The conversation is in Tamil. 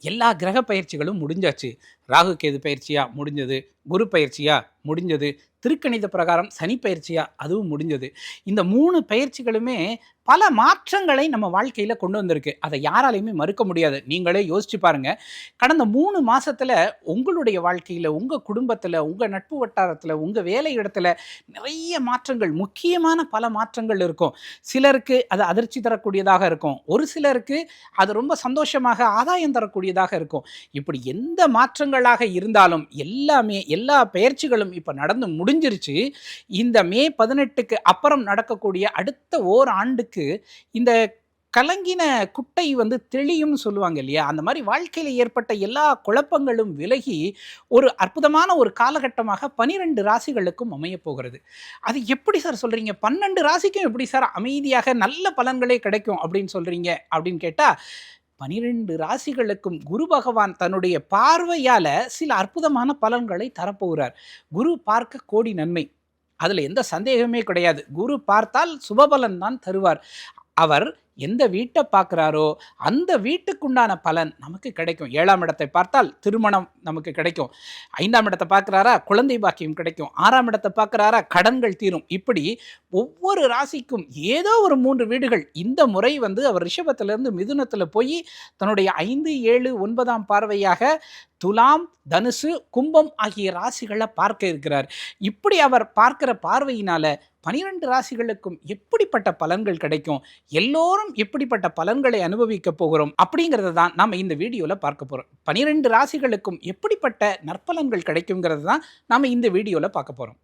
எல்லா கிரக பயிற்சிகளும் முடிஞ்சாச்சு. ராகு கேது பயிற்சியா? முடிஞ்சது. குரு பயிற்சியா? முடிஞ்சது. திருக்கணித பிரகாரம் சனி பயிற்சியா? அதுவும் முடிஞ்சது. இந்த மூணு பயிற்சிகளுமே பல மாற்றங்களை நம்ம வாழ்க்கையில் கொண்டு வந்திருக்கு. அதை யாராலையுமே மறுக்க முடியாது. நீங்களே யோசிச்சு பாருங்க. கடந்த மூணு மாசத்துல உங்களுடைய வாழ்க்கையில் உங்கள் குடும்பத்தில் உங்கள் நட்பு வட்டாரத்தில் உங்கள் வேலை இடத்துல நிறைய மாற்றங்கள் முக்கியமான பல மாற்றங்கள் இருக்கும். சிலருக்கு அது அதிர்ச்சி தரக்கூடியதாக இருக்கும். ஒரு சிலருக்கு அது ரொம்ப சந்தோஷமாக ஆதாயம் தரக்கூடியதாக இருக்கும். இப்படி எந்த மாற்றங்களாக இருந்தாலும் எல்லாமே எல்லா பயிற்சிகளும் இப்போ நடந்து முடிஞ்சிருச்சு. இந்த மே பதினெட்டுக்கு அப்புறம் நடக்கக்கூடிய அடுத்த ஓர் ஆண்டுக்கு இந்த கலங்கின குட்டை வந்து தெளியும்னு சொல்லுவாங்க இல்லையா? அந்த மாதிரி வாழ்க்கையில் ஏற்பட்ட எல்லா குழப்பங்களும் விலகி ஒரு அற்புதமான ஒரு காலகட்டமாக பனிரெண்டு ராசிகளுக்கும் அமைய போகிறது. அது எப்படி சார் சொல்கிறீங்க பன்னெண்டு ராசிக்கும் எப்படி சார் அமைதியாக நல்ல பலன்களே கிடைக்கும் அப்படின்னு சொல்கிறீங்க அப்படின்னு கேட்டால் பனிரெண்டு ராசிகளுக்கும் குரு பகவான் தன்னுடைய பார்வையால் சில அற்புதமான பலன்களை தரப்போகிறார். குரு பார்க்க கோடி நன்மை. அதில் எந்த சந்தேகமே கிடையாது. குரு பார்த்தால் சுபபலன் தான் தருவார். அவர் எந்த வீட்டை பார்க்குறாரோ அந்த வீட்டுக்குண்டான பலன் நமக்கு கிடைக்கும். ஏழாம் இடத்தை பார்த்தால் திருமணம் நமக்கு கிடைக்கும். ஐந்தாம் இடத்தை பார்க்குறாரா? குழந்தை பாக்கியம் கிடைக்கும். ஆறாம் இடத்தை பார்க்குறாரா? கடன்கள் தீரும். இப்படி ஒவ்வொரு ராசிக்கும் ஏதோ ஒரு மூன்று வீடுகள். இந்த முறை வந்து அவர் ரிஷபத்திலிருந்து மிதுனத்தில் போய் தன்னுடைய ஐந்து ஏழு ஒன்பதாம் பார்வையாக துலாம் தனுசு கும்பம் ஆகிய ராசிகளை பார்க்க இருக்கிறார். இப்படி அவர் பார்க்கிற பார்வையினால பனிரெண்டு ராசிகளுக்கும் எப்படிப்பட்ட பலன்கள் கிடைக்கும்? எல்லோரும் எப்படிப்பட்ட பலன்களை அனுபவிக்க போகிறோம்? அப்படிங்கிறத தான் நாம் இந்த வீடியோவில் பார்க்க போகிறோம் பனிரெண்டு ராசிகளுக்கும் எப்படிப்பட்ட நற்பலன்கள் கிடைக்குங்கிறது தான் நாம் இந்த வீடியோவில் பார்க்க போகிறோம்